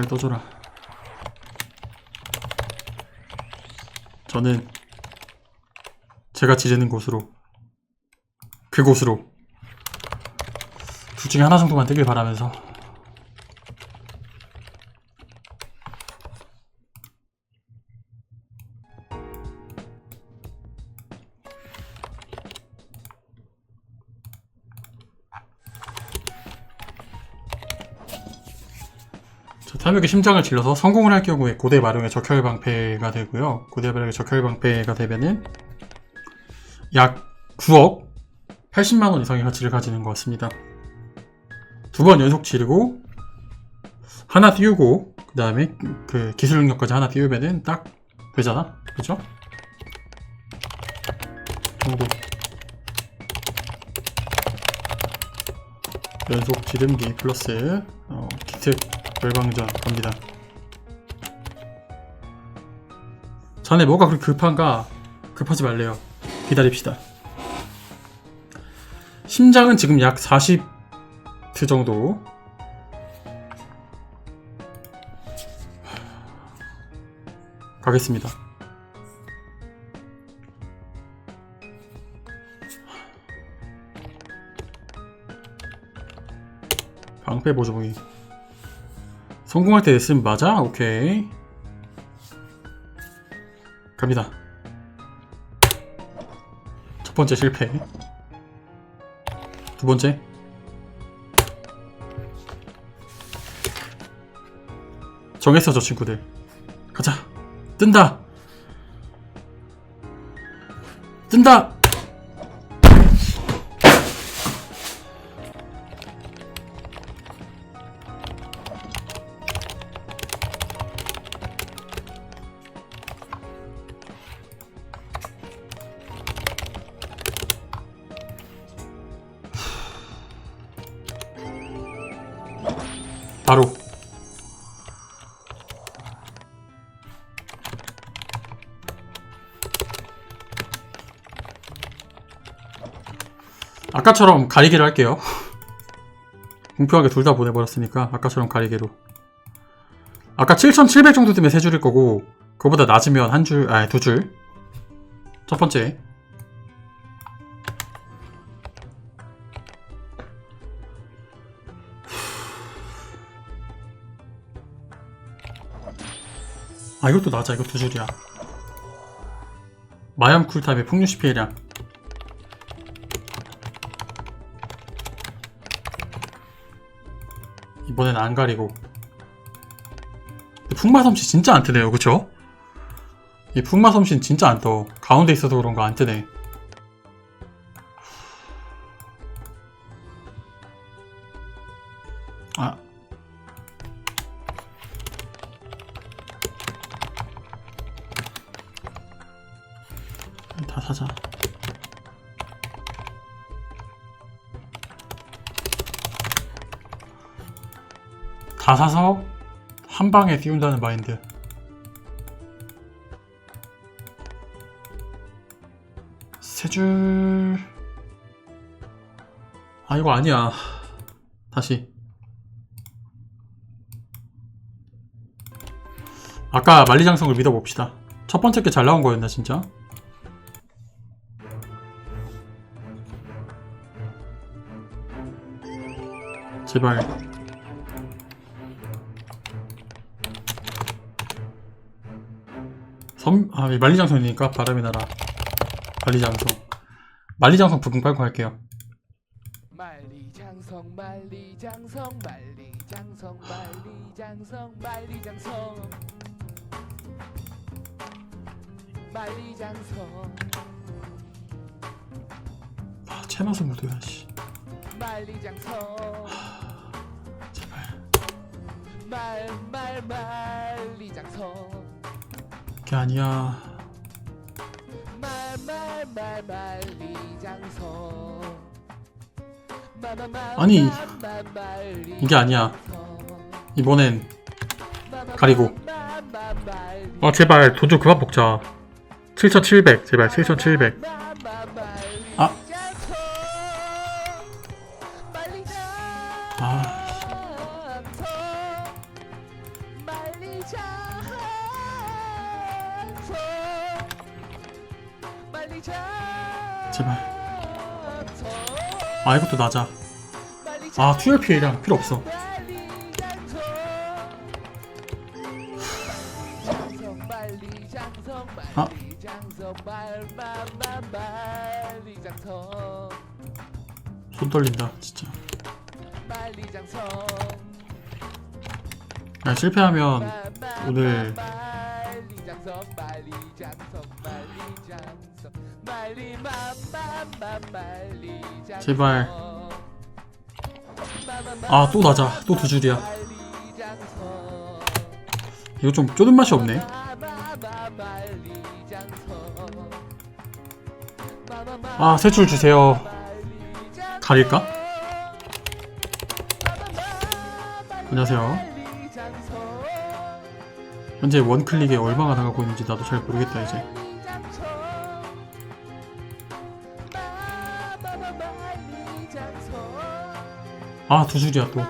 제발 떠줘라. 저는 제가 지르는 곳으로 그곳으로 둘 중에 하나 정도만 뜨길 바라면서 탐욕의 심장을 질러서 성공을 할 경우에 고대 마룡의 적혈 방패가 되고요. 고대 마룡의 적혈 방패가 되면은 약 9억 80만 원 이상의 가치를 가지는 것 같습니다. 두 번 연속 지르고 하나 띄우고 그 다음에 그 기술 능력까지 하나 띄우면은 딱 되잖아, 그죠? 정도 연속 지름기 플러스 어, 기특 열광전 갑니다. 자네 뭐가 그렇게 급한가? 급하지 말래요. 기다립시다. 심장은 지금 약 40트 정도. 가겠습니다. 방패 보조무기. 성공할 때 됐으면 맞아? 오케이. 갑니다. 첫 번째 실패. 두 번째. 정했어, 저 친구들. 가자. 뜬다! 뜬다! 아까처럼 가리개를 할게요. 공평하게 둘 다 보내버렸으니까 아까처럼 가리개로. 아까 7,700 정도 되면 세 줄일 거고 그거보다 낮으면 한 줄, 아니 두 줄. 첫 번째. 아 이것도 낮아 이거 두 줄이야 마염 쿨탑의 풍류시 피해량 이번엔 안 가리고 근데 풍마섬씨 진짜 안 뜨네요 그쵸? 이 풍마섬씨는 진짜 안떠 가운데 있어서 그런가 안 뜨네 아 다 사자. 다 사서 한 방에 띄운다는 마인드. 세 줄. 아, 이거 아니야. 다시. 아까 만리장성을 믿어봅시다. 첫 번째 게 잘 나온 거였나, 진짜? 제발. 섬, 아, 만리장성이니까 바람의 나라. 만리장성. 만리장성 부분 깔고 할게요. 만리장성 만리장성 만리장성 만리장성 만리장성 만리장성 아, 채마서 모드야, 씨. 만리장성 제발. 말말 만리장성 그게 아니야. 아니, 이게 아니야. 이번엔 가리고. 아, 제발, 돈좀 그만 먹자. 7,700, 제발, 7,700. 아, 이것도 낮아. 아, 투열 피해량 필요 없어. 아. 손 떨린다, 진짜. 아, 실패하면 오늘 제발. 아, 또 낮아. 또 두 줄이야. 이거 좀 쪼든 맛이 없네. 아, 세 줄 주세요. 가릴까? 안녕하세요. 현재 원클릭에 얼마가 나가고 있는지 나도 잘 모르겠다, 이제. 아, 두 줄이야, 또.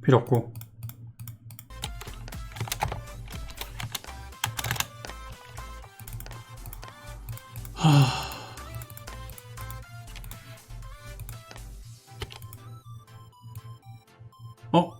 필요 없고. 하... 어?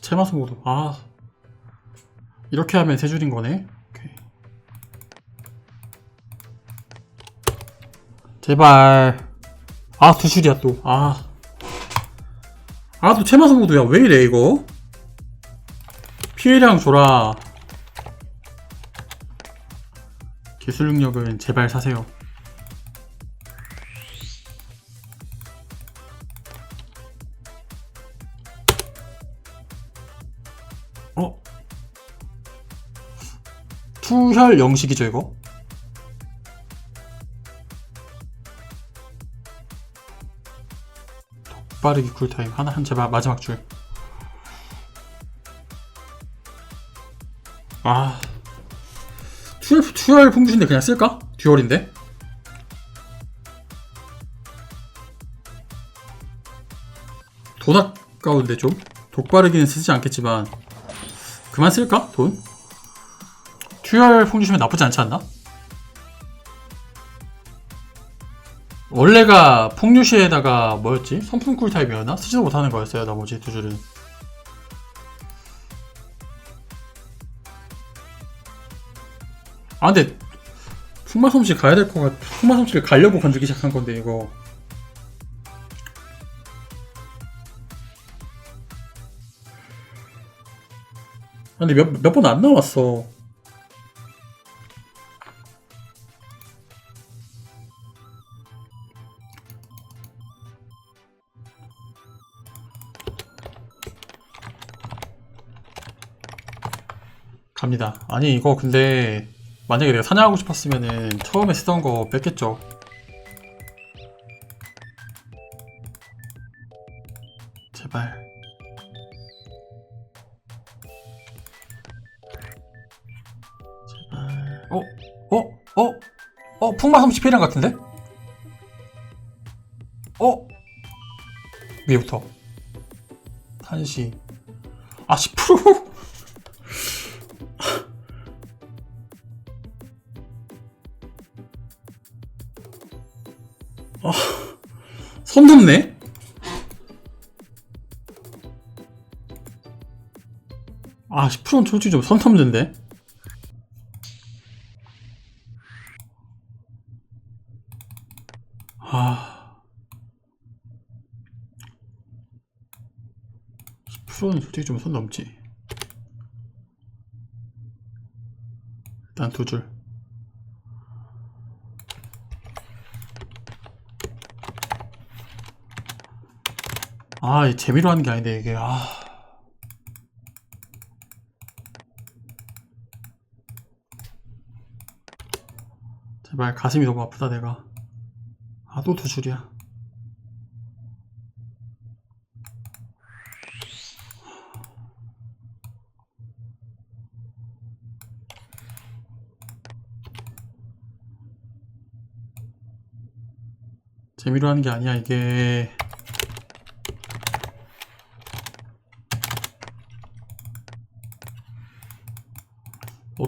체마소 모드. 아. 이렇게 하면 세 줄인 거네. 오케이. 제발. 아, 두 줄이야, 또. 아. 아, 또 체마소 모드야. 왜 이래, 이거? 피해량 줘라. 기술 능력은 제발 사세요. 투혈 영식이죠, 이거? 빠르기 쿨타임 하나 한 제발 마지막 줄. 아 투열 투열 풍부신데 그냥 쓸까? 듀얼인데. 돈 아까운데 좀 독바르기는 쓰지 않겠지만 그만 쓸까 돈? 투열 풍주시면 나쁘지 않지 않나? 원래가 폭류시에다가 뭐였지? 선풍 쿨 타입이었나? 쓰지도 못하는 거였어요 나머지 두 줄은 아 근데 풍마솜씨 가야 될 것 같... 풍마솜씨를 가려고 건들기 시작한 건데 이거 아, 근데 몇 몇 번 안 나왔어 갑니다. 아니 이거 근데 만약에 내가 사냥하고 싶었으면은 처음에 쓰던 거 뺐겠죠. 제발. 제발. 어? 어? 어? 어? 풍마 30회량 같은데? 손 넘네? 아, 10%는 솔직히 좀손 넘는데? 아. 10%는 솔직히 좀손 넘지. 일단 두 줄. 아, 이 재미로 하는 게 아닌데, 이게, 아. 제발, 가슴이 너무 아프다, 내가. 아, 또 두 줄이야. 재미로 하는 게 아니야 이게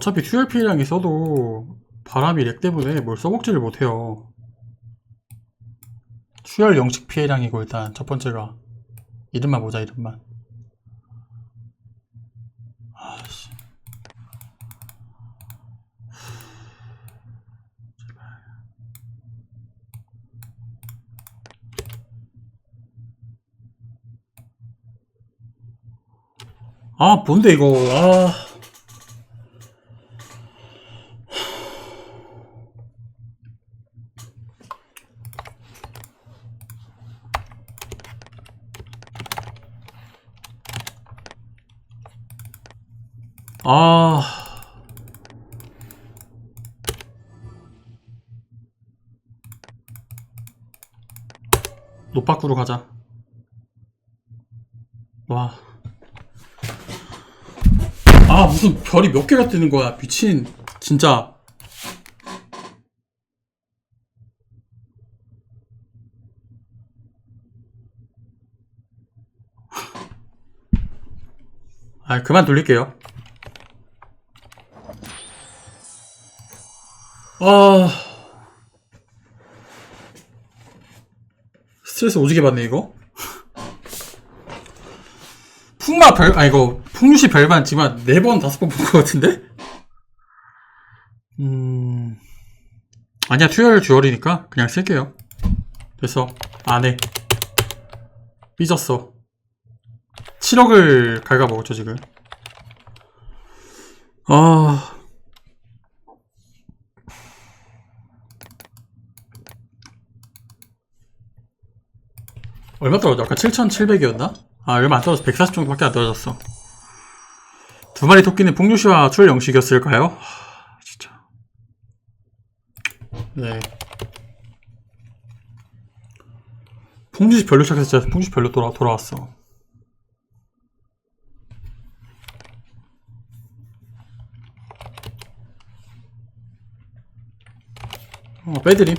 어차피 QRP랑 있어도 바람이 렉 때문에 뭘 써먹지를 못해요. 출혈 영식 피해량이고 일단 첫 번째가. 이름만 보자 이름만. 아씨. 아 뭔데 이거? 아 아. 노파꾸로 가자. 와. 아, 무슨 별이 몇 개가 뜨는 거야. 미친. 진짜. 아, 그만 돌릴게요. 아. 스트레스 오지게 받네 이거? 풍마 별, 아 이거 풍류시 별반 지금 한 4번 5번 본 것 같은데? 음. 아니야 투열 주얼이니까 그냥 쓸게요. 됐어. 안해. 삐졌어. 7억을 갉아먹었죠 지금. 아 얼마 떨어져? 아까 7,700이었나? 아, 얼마 안 떨어졌어. 140 정도밖에 안 떨어졌어. 두 마리 토끼는 풍류시와 출 영식이었을까요? 하, 진짜. 네. 풍류시 별로 시작해서 진짜 풍류시 별로 돌아, 돌아왔어. 어, 빼드림.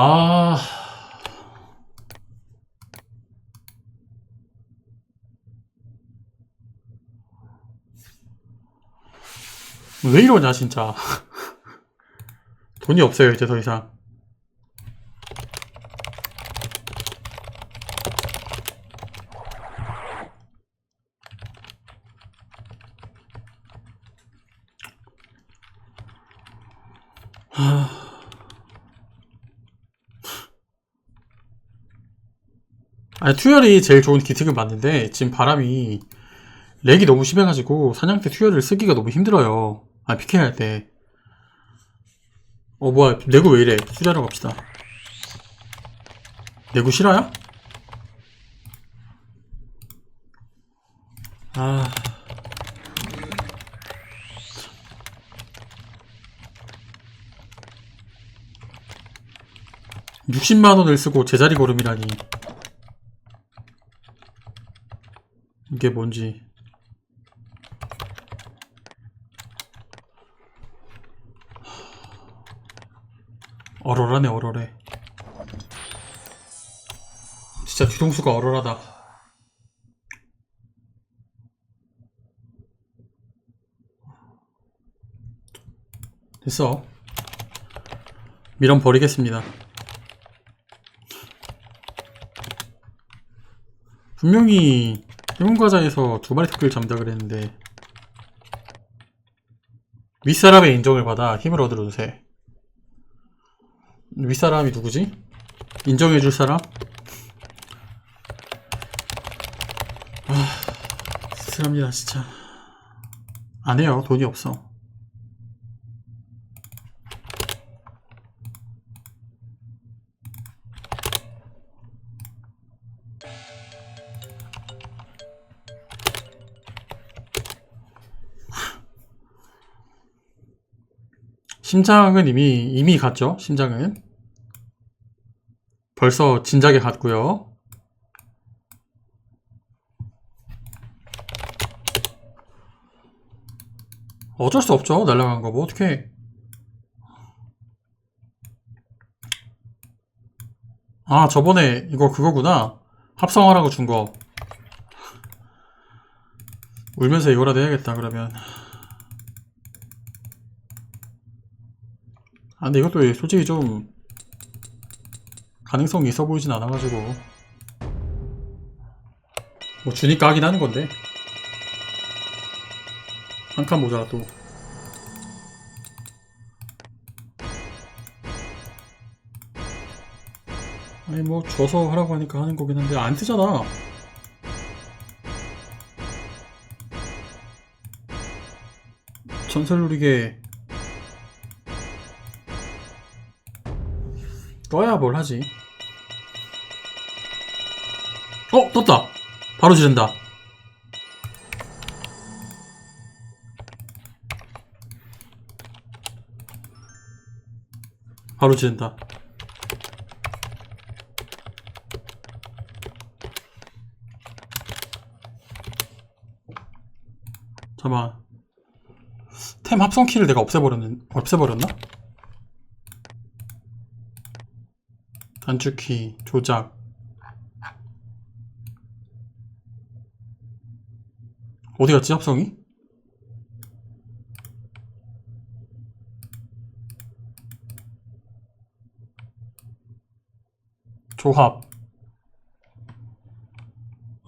아. 왜 이러냐, 진짜. 돈이 없어요, 이제 더 이상. 투열이 제일 좋은 기특은 맞는데, 지금 바람이, 렉이 너무 심해가지고, 사냥 때 투열을 쓰기가 너무 힘들어요. 아, PK 할 때. 어, 뭐야, 내구 왜 이래? 수리하러 갑시다. 내구 실화야? 아. (60만 원을) 쓰고 제자리 걸음이라니 이게 뭔지. 얼얼하네 얼얼해. 진짜 뒤통수가 얼얼하다. 됐어. 미련 버리겠습니다. 분명히 해문과자에서 두 마리 토끼를 잡는다 그랬는데 윗사람의 인정을 받아 힘을 얻으러 주세 윗사람이 누구지? 인정해줄 사람? 아, 쓰랍니다 진짜 안 해요 돈이 없어 심장은 이미 이미 갔죠. 심장은 벌써 진작에 갔고요. 어쩔 수 없죠. 날라간 거 뭐 어떻게? 아 저번에 이거 그거구나. 합성하라고 준 거. 울면서 이거라도 해야겠다 그러면. 아, 근데 이것도 솔직히 좀 가능성이 있어 보이진 않아가지고. 뭐 주니까 하긴 하는 건데. 한 칸 모자라 또. 아니 뭐 줘서 하라고 하니까 하는 거긴 한데 안 뜨잖아. 전설놀이게 떠야 뭘 하지? 어 떴다. 바로 지른다. 바로 지른다. 잠깐만. 템 합성 키를 내가 없애버렸는, 없애버렸나? 단축키, 조작. 어디 갔지, 합성이? 조합.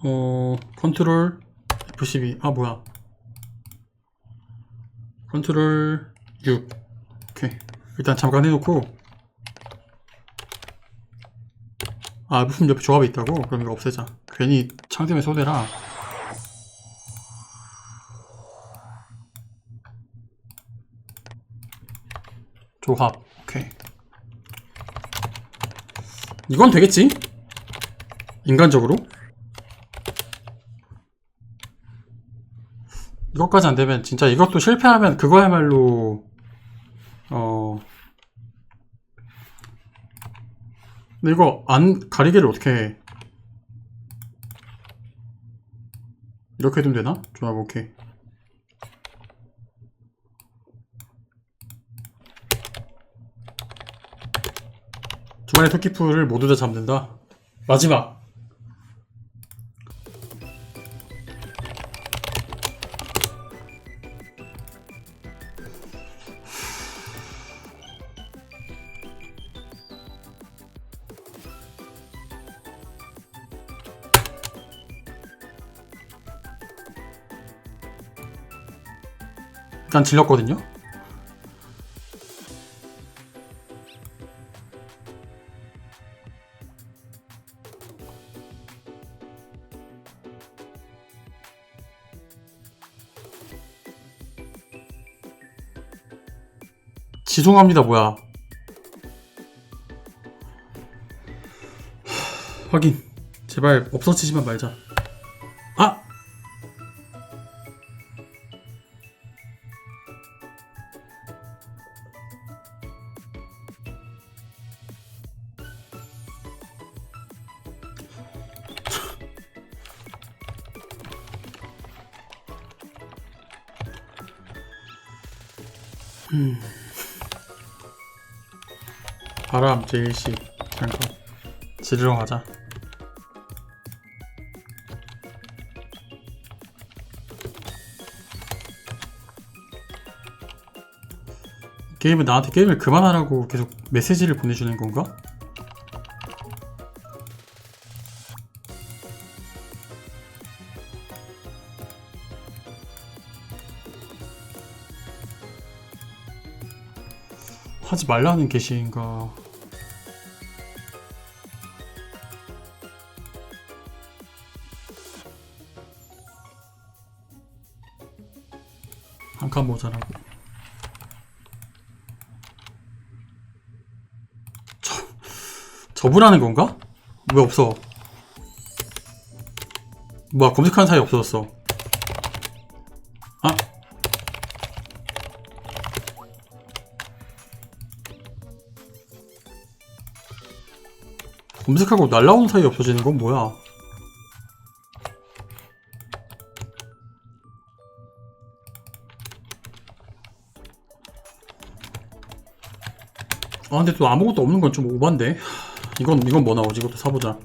어, 컨트롤 F12. 아, 뭐야. 컨트롤 6 오케이 일단 잠깐 해놓고 아 무슨 옆에 조합이 있다고? 그럼 이거 없애자 괜히 창 때문에 손해라 조합 오케이 이건 되겠지? 인간적으로? 이것까지 안 되면 진짜 이것도 실패하면 그거야말로 근데 이거 안 가리개를 어떻게 해? 이렇게 해도 되나? 조합 오케이 두 마리 토끼풀을 모두 다 잡는다 마지막 일단 질렀거든요. 지송합니다, 뭐야. 하, 확인. 제발 없어지지만 말자. 바람 제일씨 잠깐 지르러 가자. 게임은 나한테 게임을 그만하라고 계속 메시지를 보내주는 건가? 말라는 게시인가? 한 칸 모자라고. 저, 접으라는 건가? 왜 없어? 뭐야 검색하는 사이 없어졌어 검색하고 날라오는 사이 없어지는 건 뭐야? 아 근데 또 아무것도 없는 건 좀 오반데 이건 이건 뭐 나오지? 이것도 사보자.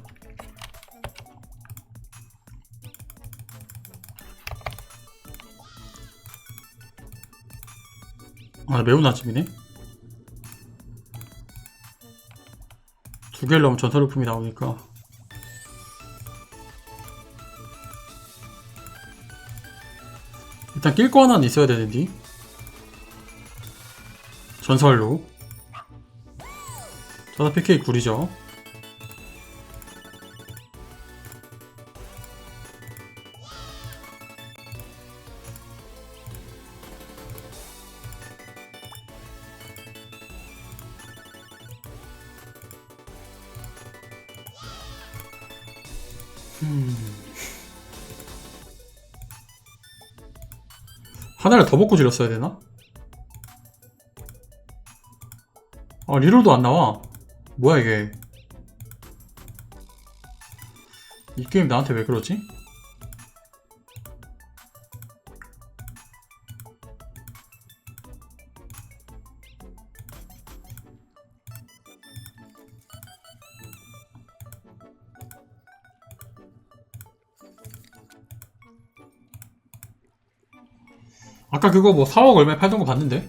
아 매운 아침이네. 두 개를 넣으면 전설품이 나오니까. 일단 낄 거 하나는 있어야 되는데. 전설로. 저다 PK 굴이죠. 하나를 더 먹고 질렀어야 되나? 아 리롤도 안 나와 뭐야 이게 이 게임 나한테 왜 그러지? 아까 그거 뭐 4억 얼마에 팔던 거 봤는데?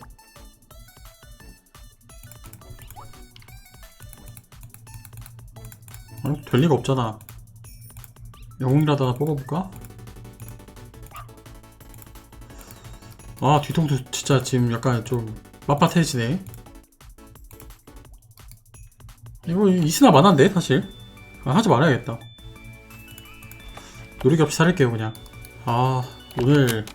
아니, 될 리가 없잖아. 영웅이라도 하나 뽑아볼까? 아, 뒤통수 진짜 지금 약간 좀 빳빳해지네. 이거 이스나 만한데, 사실. 아, 하지 말아야겠다. 없이 살릴게요, 그냥. 아, 오늘